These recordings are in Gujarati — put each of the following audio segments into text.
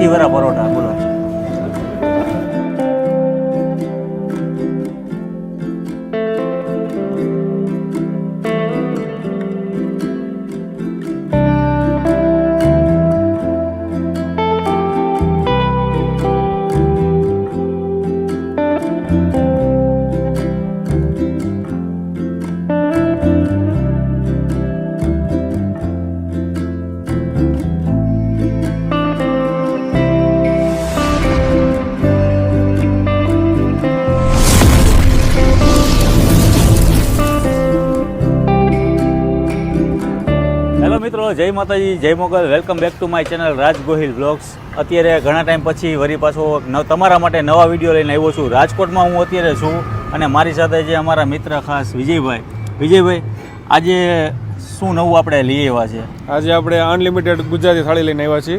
પરોઠું મેથીવાળા પરોઠા બોલો. હેલો જય માતાજી જય Mogal. Welcome back to my channel Raj Gohil vlogs અત્યારે ઘણા ટાઈમ પછી વરી પાછો તમારા માટે નવા વીડિયો લઈને આવ્યો છું. રાજકોટમાં હું અત્યારે છું અને મારી સાથે જે અમારા મિત્ર ખાસ વિજયભાઈ. વિજયભાઈ આજે શું નવું આપણે લઈ આવ્યા છે? આજે આપણે અનલિમિટેડ ગુજરાતી થાળી લઈને આવ્યા છીએ.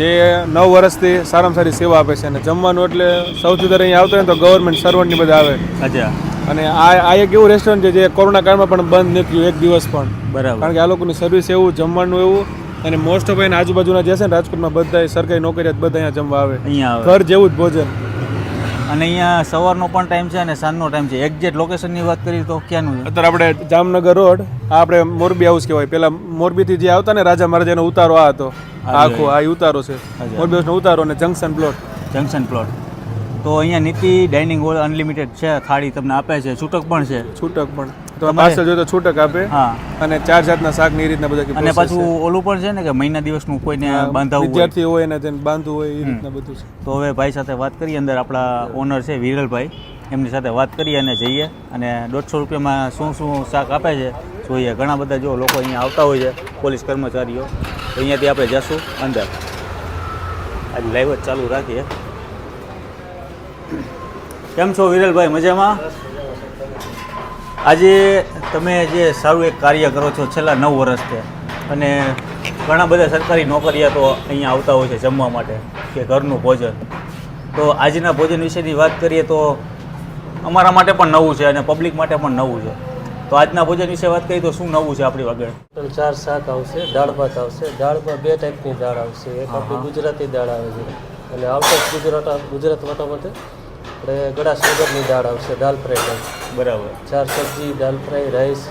જે નવ વર્ષથી સારામાં સારી સેવા આપે છે અને જમવાનું એટલે સૌથી વધારે અહીંયા આવતો હોય ને તો ગવર્મેન્ટ સર્વન્ટની બધા આવે. અચ્છા. અને આ આ એક એવું રેસ્ટોરન્ટ છે જે કોરોના કાળમાં પણ બંધ નથી થયું એક દિવસ પણ. બરાબર. કારણ કે આ લોકોની સર્વિસ એવું જમવાનું એવું અને મોસ્ટ ઓફ એના આજુબાજુના જે છે ને રાજકોટમાં બધા સરકારી નોકરિયાત બધા અહીંયા જમવા આવે. અહીંયા ઘર જેવું જ ભોજન. અને અહીંયા સવારનો પણ ટાઈમ છે અને સાંજનો ટાઈમ છે. એક્ઝેક્ટ લોકેશનની વાત કરીએ તો ક્યાંનું અત્યારે આપણે જામનગર રોડ આ આપણે મોરબી હાઉસ કહેવાય. પેલા મોરબીથી જે આવતા ને રાજા મહારાજાનો ઉતારો આ હતો. આખો આ ઉતારો છે. મોરબી હાઉસનો ઉતારો અને જંકશન પ્લોટ જંકશન પ્લોટ તો અહીંયા નીતિ ડાઇનિંગ હોલ અનલિમિટેડ છે થાળી તમને આપે છે છૂટક પણ છે. છૂટક પણ. તો પાર્સલ જોઈએ તો છૂટક આપે હા. અને ચાર જાતના શાકની રીતના બધા અને પાછું ઓલું પણ છે ને કે મહિના દિવસનું કોઈને બાંધાવું વિદ્યાર્થી હોય ને તેને બાંધવું હોય એ રીતના બધું છે. તો હવે ભાઈ સાથે વાત કરીએ અંદર આપણા ઓનર છે વિરલભાઈ. એમની સાથે વાત કરીએ અને જઈએ. અને દોઢસો રૂપિયામાં શું શું શાક આપે છે જોઈએ. ઘણા બધા જો લોકો અહીંયા આવતા હોય છે પોલીસ કર્મચારીઓ. તો અહીંયાથી આપણે જશું અંદર. આજે લાઈવ જ ચાલુ રાખીએ. કેમ છો વિરલભાઈ? મજામાં? આજે તમે જે સારું એક કાર્ય કરો છો છેલ્લા નવ વર્ષથી અને ઘણા બધા સરકારી નોકરિયાતો અહીંયા આવતા હોય છે જમવા માટે કે ઘરનું ભોજન. તો આજના ભોજન વિશેની વાત કરીએ તો અમારા માટે પણ નવું છે અને પબ્લિક માટે પણ નવું છે. તો આજના ભોજન વિશે વાત કરીએ તો શું નવું છે આપણી આગળ ચાર શાક આવશે દાળ ભાત આવશે. દાળમાં બે ટાઈપની દાળ આવશે. એક આપણી ગુજરાતી દાળ આવે છે. અને આઉટ ઓફ ગુજરાત ગુજરાત માટે આપણે ગળાશ વગરની દાળ આવશે દાલ ફ્રાય દાળ બરાબર. ચાર સબ્જી દાલ ફ્રાય રાઈસ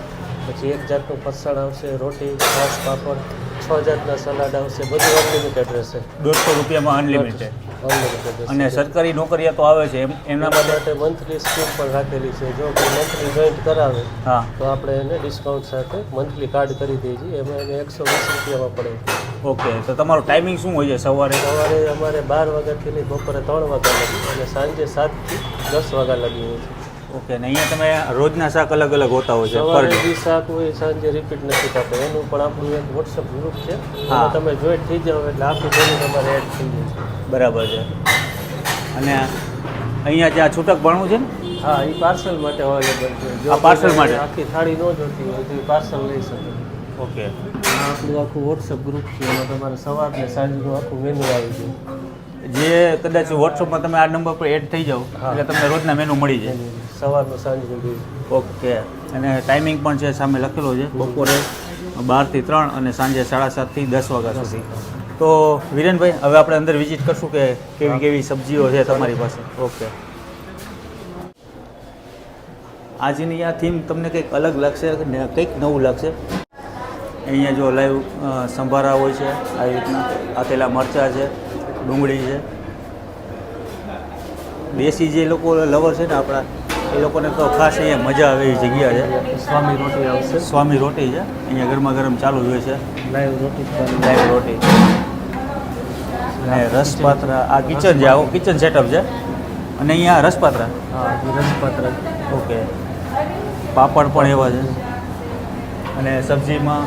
પછી એક જાતનું ફરસાણ આવશે રોટી છાશ પાપડ છ જાતના સલાડ આવશે બધું અનલિમિટેડ રહેશે. દોઢસો રૂપિયામાં અનલિમિટેડ અને સરકારી નોકરિયાતો આવે છે એમના એના માટે મંથલી સ્કીમ પણ રાખેલી છે. જો કોઈ મંથલી જોઈન્ટ કરાવે હા. તો આપણે એને ડિસ્કાઉન્ટ સાથે મંથલી કાર્ડ કરી દઈએ છીએ એમાં એને એકસો વીસ રૂપિયામાં પડે. ઓકે તો તમારું ટાઈમિંગ શું હોય છે સવારે? સવારે અમારે બાર વાગ્યાથી લઈ બપોરે ત્રણ વાગ્યા લગી અને સાંજે સાતથી દસ વાગ્યા લગી હોય છે. ઓકે ને અહીંયા તમે રોજના શાક અલગ અલગ હોતા હોય છે પર ડે શાક હોય સાંજે રિપીટ નથી થતું. એનું પણ આપણું એક વોટ્સઅપ ગ્રુપ છે. હા. તમે જોઈન્ટ થઈ જાઓ એટલે આખું મેનુ તમારે એડ થઈ જાય. બરાબર છે. અને અહીંયા જ્યાં છૂટક ભણવું છે ને? હા એ પાર્સલ માટે અવેલેબલ છે જો આ parcel માટે? આખી થાળી ન જોતી હોય તો એ પાર્સલ લઈ શકે. ઓકે. આપણું આખું વોટ્સઅપ ગ્રુપ છે. એમાં તમારે સવાર ને સાંજનું આખું મેનુ આવી જાય. જે કદાચ વોટ્સઅપમાં તમે આ નંબર પર એડ થઈ જાઓ. એટલે તમને રોજના મેનુ મળી જાય. સવારમાં સાંજ સુધી ઓકે. અને ટાઈમિંગ પણ છે સામે લખેલો છે બપોરે બારથી ત્રણ અને સાંજે સાડા સાતથી દસ વાગ્યા સુધી. તો વિરેનભાઈ હવે આપણે અંદર વિઝિટ કરશું કે કેવી કેવી સબ્જીઓ છે તમારી પાસે? ઓકે. આજની આ થીમ તમને કંઈક અલગ લાગશે કંઈક નવું લાગશે? અહીંયા જો લાઈવ સંભારા હોય છે આવી રીતના. આથેલા મરચાં છે. ડુંગળી છે. દેશી જે લોકો લવર છે ને આપણા એ લોકોને તો ખાસ અહીંયા મજા આવે એવી જગ્યા છે. સ્વામી રોટી આવશે. સ્વામી રોટી છે. અહીંયા ગરમા ગરમ ચાલુ જ હોય છે. લાઈવ રોટી લાઈવ રોટી. અને રસપાત્રા આ કિચન છે આવો કિચન સેટઅપ છે. અને અહીંયા રસપાત્રા? હા રસપાત્રા. ઓકે. પાપડ પણ એવા છે. અને સબ્જીમાં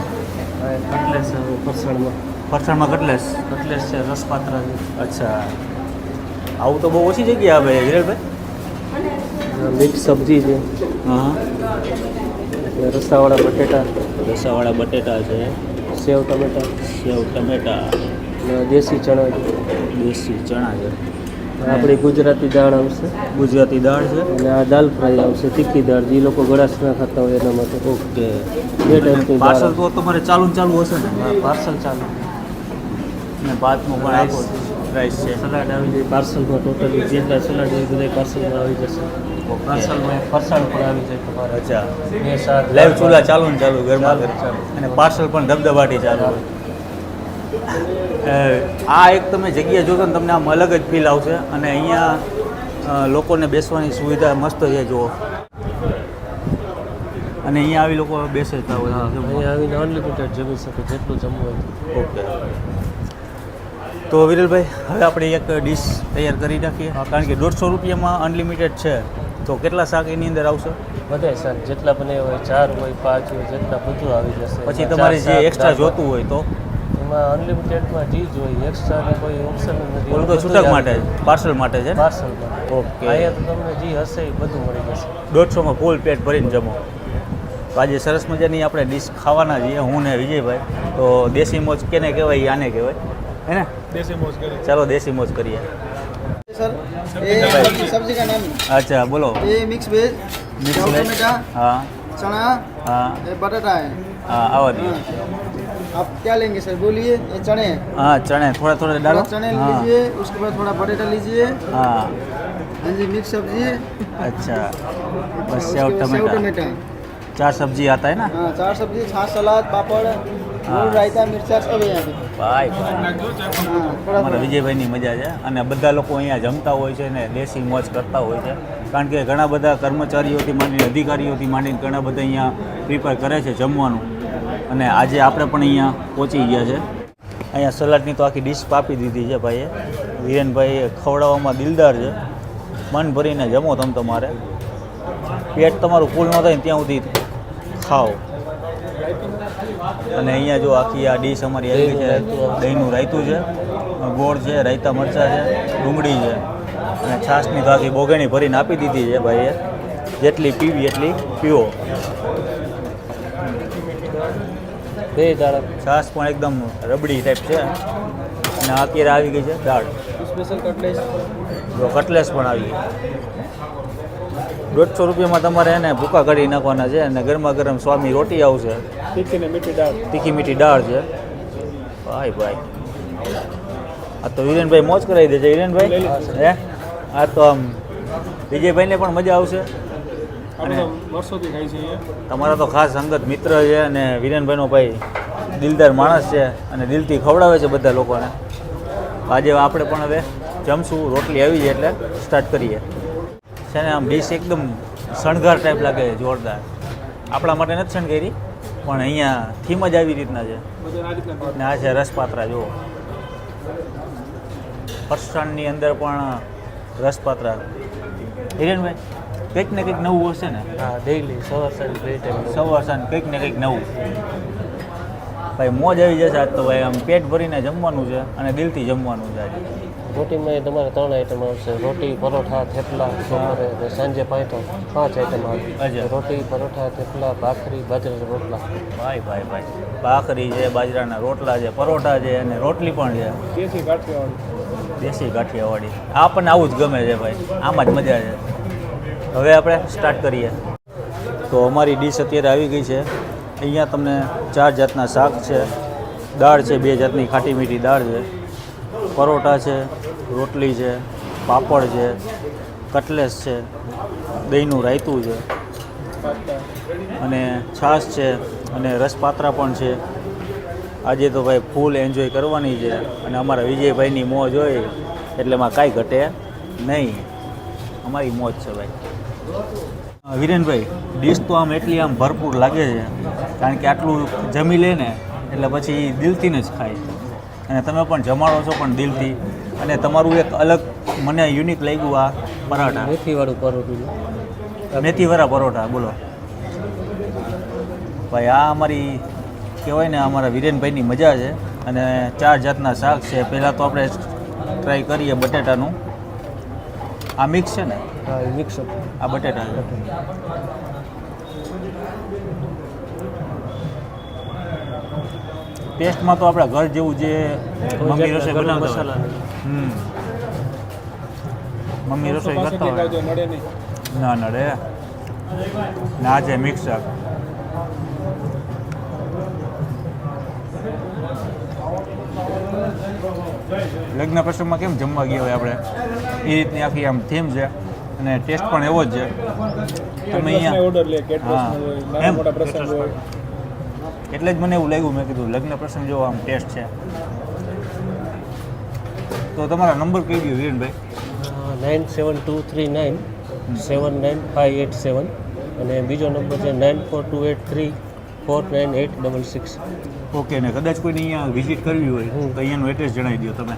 કટલેસ ફરસાણમાં ફરસાણમાં કટલેસ? કટલેસ છે રસપાત્ર છે. અચ્છા. આવું તો બહુ ઓછી જગ્યા આવે વિરલભાઈ મિક્સ સબ્જી છે. હા. રસાવાળા બટેટા. રસાવાળા બટેટા છે. સેવ ટમેટા. સેવ ટમેટા. દેશી ચણા છે. દેશી ચણા છે. આપણી ગુજરાતી દાળ આવશે. ગુજરાતી દાળ છે? અને આ દાલ ફ્રાય આવશે તીખી દાળ જે લોકો ગળાશ ના ખાતા હોય એના માટે. ઓકે. બે ટાઈપની પાર્સલ તો તમારે ચાલુ ચાલુ હશે ને? પાર્સલ ચાલુ. અને ભાતનું પણ આપો પ્રાઇસ છે. સલાડ આવી જાય પાર્સલમાં ટોટલી જેટલા સલાડ હોય બધા પાર્સલમાં આવી જશે. પાર્સલમાં ફરસાણ પણ આવી જાય તમારે. અચ્છા. બે શાક લાઈવ ચૂલા ચાલુ ને ચાલુ ઘરમાં. અને પાર્સલ પણ ધબધબાટી ચાલુ આ એક તમે જગ્યા જોશો ને તમને આમ અલગ જ ફીલ આવશે. અને અહીંયા લોકોને બેસવાની સુવિધા મસ્ત છે જુઓ. અને અહીંયા આવી લોકો બેસે જ અહીંયા આવીને અનલિમિટેડ જમી શકે જેટલું જમવું હોય ઓકે તો વિરલભાઈ હવે આપણે એક ડીશ તૈયાર કરી નાખીએ. કારણ કે દોઢસો રૂપિયામાં અનલિમિટેડ છે. તો કેટલા શાક એની અંદર આવશે? બધાય સર જેટલા બને હોય ચાર હોય પાંચ હોય જેટલા બધું આવી જશે. પછી તમારે જે એક્સ્ટ્રા જોતું હોય તો. એમાં અનલિમિટેડમાં જી જોઈએ એક્સ્ટ્રા કોઈ ઓપ્શન નથી. ઓલું તો છૂટક માટે પાર્સલ માટે છે પાર્સલ ઓકે. અહીંયા તો તમને જી હશે એ બધું મળી જશે. દોઢસોમાં ફૂલ પેટ ભરીને જમો. આજે સરસ મજાની આપણે ડીશ ખાવાના છીએ હું ને વિજયભાઈ. તો દેશી મોજ કેને કહેવાય આને કહેવાય? है ना? देसी मौज करें। चलो देसी मौज करिए। सर ये सब्ज़ी का नाम। अच्छा बोलो। ये मिक्स वेज मिक्स वेज हाँ। चना हाँ। बटाटा है। हाँ आवा दिए। हाँ। आप क्या लेंगे सर? बोलिए ये चने हाँ। चने थोड़ा थोड़ा डालो। चने हाँ। लीजिए उसके बाद थोड़ा बटाटा लीजिए। हाँ। हाँ जी मिक्स सब्ज़ी। अच्छा। बस सेव टमाटर। चार सब्ज़ी आता है ना? हाँ चार सब्ज़ी छाछ सलाद पापड़। મૂળ ભાઈ અમારા વિજયભાઈની મજા છે. અને બધા લોકો અહીંયા જમતા હોય છે ને દેશી મોજ કરતા હોય છે. કારણ કે ઘણા બધા કર્મચારીઓથી માંડીને અધિકારીઓથી માંડીને ઘણા બધા અહીંયા પ્રિપેર કરે છે જમવાનું. અને આજે આપણે પણ અહીંયા પહોંચી ગયા છે. અહીંયા સલાડની તો આખી ડિશ પાપી દીધી છે ભાઈએ. વિરેનભાઈ ખવડાવવામાં દિલદાર છે. મન ભરીને જમો તમે તમારે. પેટ તમારું ફૂલ ન થાય ત્યાં સુધી ખાઓ. અને અહીંયા જો આખી આ ડીશ અમારી આવી છે દહીંનું રાયતું છે ગોળ છે રાયતા મરચાં છે ડુંગળી છે. અને છાશની તો આખી બોગણી ભરીને આપી દીધી છે ભાઈએ. જેટલી પીવી એટલી પીવો. બે દાળ છાશ પણ એકદમ રબડી ટાઈપ છે. અને અત્યારે આવી ગઈ છે દાળ. સ્પેશિયલ કટલેસ જો કટલેસ પણ આવી ગઈ. દોઢસો રૂપિયામાં તમારે એને ભૂકા કાઢી નાખવાના છે અને ગરમા ગરમ સ્વામી રોટી આવશે. તીખી મીઠી દાળ. તીખી મીઠી દાળ છે. ભાઈ ભાઈ. આ તો વિરેનભાઈ મોજ કરાવી દેજે. વિરેનભાઈ હે? આ તો આમ વિજયભાઈને પણ મજા આવશે. અને વર્ષોથી છે તમારા તો ખાસ અંગત મિત્ર છે અને વિરેનભાઈનો ભાઈ દિલદાર માણસ છે અને દિલથી ખવડાવે છે બધા લોકોને. આજે આપણે પણ હવે જમશું. રોટલી આવી જાય એટલે સ્ટાર્ટ કરીએ. છે ને આમ ડીશ એકદમ શણગાર ટાઈપ લાગે છે જોરદાર. આપણા માટે નથી શણગારી પણ અહીંયા થીમ જ આવી રીતના છે. ને આ છે રસપાત્રા જુઓ. ફરસાણની અંદર પણ રસપાત્રા. હિરેનભાઈ કંઈક ને કંઈક નવું હશે ને? હા ડેઈલી સવાર સાંજ બે ટાઈમ સવાર સાંજ કંઈક ને કંઈક નવું. ભાઈ મોજ આવી જશે આજ તો ભાઈ. આમ પેટ ભરીને જમવાનું છે અને દિલથી જમવાનું છે આજે. રોટીમાં એ તમારે ત્રણ આઈટમ આવશે. રોટી પરોઠા થેપલા બપોરે અને સાંજે પાંચ પાંચ આઈટમ અચ્છા. આવે રોટી પરોઠા થેપલા ભાખરી બાજરાના રોટલા. ભાઈ ભાઈ ભાઈ. ભાખરી છે બાજરાના રોટલા છે પરોઠા છે અને રોટલી પણ છે. દેશી કાઠિયાવાડી દેશી ગાંઠિયાવાડી આપણને આવું જ ગમે છે ભાઈ. આમાં જ મજા છે. હવે આપણે સ્ટાર્ટ કરીએ. તો અમારી ડીશ અત્યારે આવી ગઈ છે. અહીંયા તમને ચાર જાતના શાક છે. દાળ છે બે જાતની ખાટી મીઠી દાળ છે. પરોઠા છે, રોટલી છે, પાપડ છે, કટલેસ છે, દહીંનું રાયતું છે. અને છાશ છે અને રસપાત્રા પણ છે. આજે તો ભાઈ ફૂલ એન્જોય કરવાની છે અને અમારા વિજયભાઈની મોજ હોય એટલે એમાં કાંઈ ઘટે નહીં. અમારી મોજ છે ભાઈ. વિરેનભાઈ ડીશ તો આમ એટલી આમ ભરપૂર લાગે છે, કારણ કે આટલું જમી લે ને એટલે પછી દિલથી જ ખાય. અને તમે પણ જમાડો છો પણ દિલથી. અને તમારું એક અલગ મને યુનિક લાગ્યું આ પરાઠા. મેથીવાળું પરોઠું મેથીવાળા પરોઠા બોલો. ભાઈ આ અમારી કહેવાય ને અમારા વિરેનભાઈની મજા છે. અને ચાર જાતના શાક છે. પહેલાં તો આપણે ટ્રાય કરીએ બટેટાનું. આ મિક્સ છે ને? મિક્સ આ બટેટા ટેસ્ટમાં તો આપણા ઘર જેવું જે મમ્મી રસોઈ બનાવતા મસાલા હમ. મમ્મી રસોઈ કરતા હોય. ના નડે. ના છે મિક્સર લગ્ન પ્રસંગમાં કેમ જમવા ગયા હોય આપણે? એ રીતની આખી આમ થીમ છે. અને ટેસ્ટ પણ એવો જ છે. તમે અહીંયા ઓર્ડર લે મોટા પ્રસંગ હોય. એટલે જ મને એવું લાગ્યું, મેં કીધું, લગ્ન પ્રસંગ જેવો આમ ટેસ્ટ છે. તો તમારા નંબર કહી દો Veerbhai nine seven two three nine seven nine five eight seven અને બીજો નંબર છે nine four two eight three four nine eight double six okay ને કદાચ કોઈને અહીંયા વિઝિટ કરવી હોય તો અહીંયાનું એડ્રેસ જણાવી દો તમે.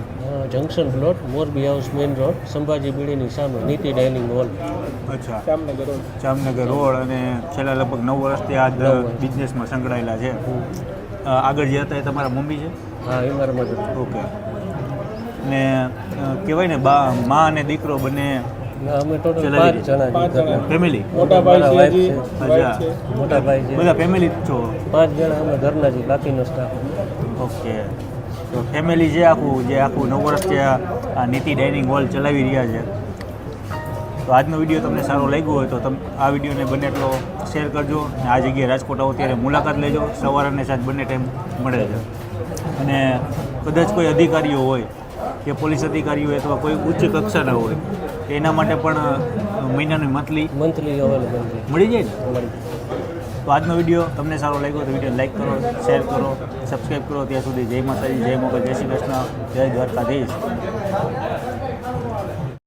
Junction plot Morbi house main road Sambhaji બીડીની સામે નીતિ ડાઇનિંગ હોલ અચ્છા. જામનગર રોડ. જામનગર રોડ અને છેલ્લા લગભગ નવ વર્ષથી આ બિઝનેસમાં સંકળાયેલા છે. આગળ જે હતા એ તમારા મમ્મી છે? હા એ મારા મદદ ઓકે. ને કહેવાય ને બા મા અને દીકરો બંને અમે ટોટલ પાંચ જણા પાંચ છીએ જણા. ફેમિલી મોટા ભાઈ છે મારા હજી wife wife અચ્છા. છે. મોટા ભાઈ છે. બધા ફેમિલી છો? પાંચ જણા અમે ઘરના છીએ બાકીનો સ્ટાફ ઓકે. તો ફેમિલી છે આખું જે આખું નવ વર્ષથી આ આ નીતિ ડાઇનિંગ હોલ ચલાવી રહ્યા છે. તો આજનો વીડિયો તમને સારો લાગ્યો હોય તો તમે આ વિડીયોને બને એટલો શેર કરજો અને આ જગ્યાએ રાજકોટ આવો ત્યારે મુલાકાત લેજો. સવાર અને સાંજ બંને ટાઈમ મળે છે. અને કદાચ કોઈ અધિકારીઓ હોય કે પોલીસ અધિકારીઓ હોય અથવા કોઈ ઉચ્ચ કક્ષાના હોય એના માટે પણ મહિનાની મંથલી મંથલી અવેલેબલ મળી જાય ને? મળી તો આજનો વીડિયો તમને સારો લાગ્યો તો વીડિયો લાઈક કરો શેર કરો સબસ્ક્રાઈબ કરો. ત્યાં સુધી જય માતાજી જય મોગલ જય શ્રી કૃષ્ણ જય દ્વારકાધીશ.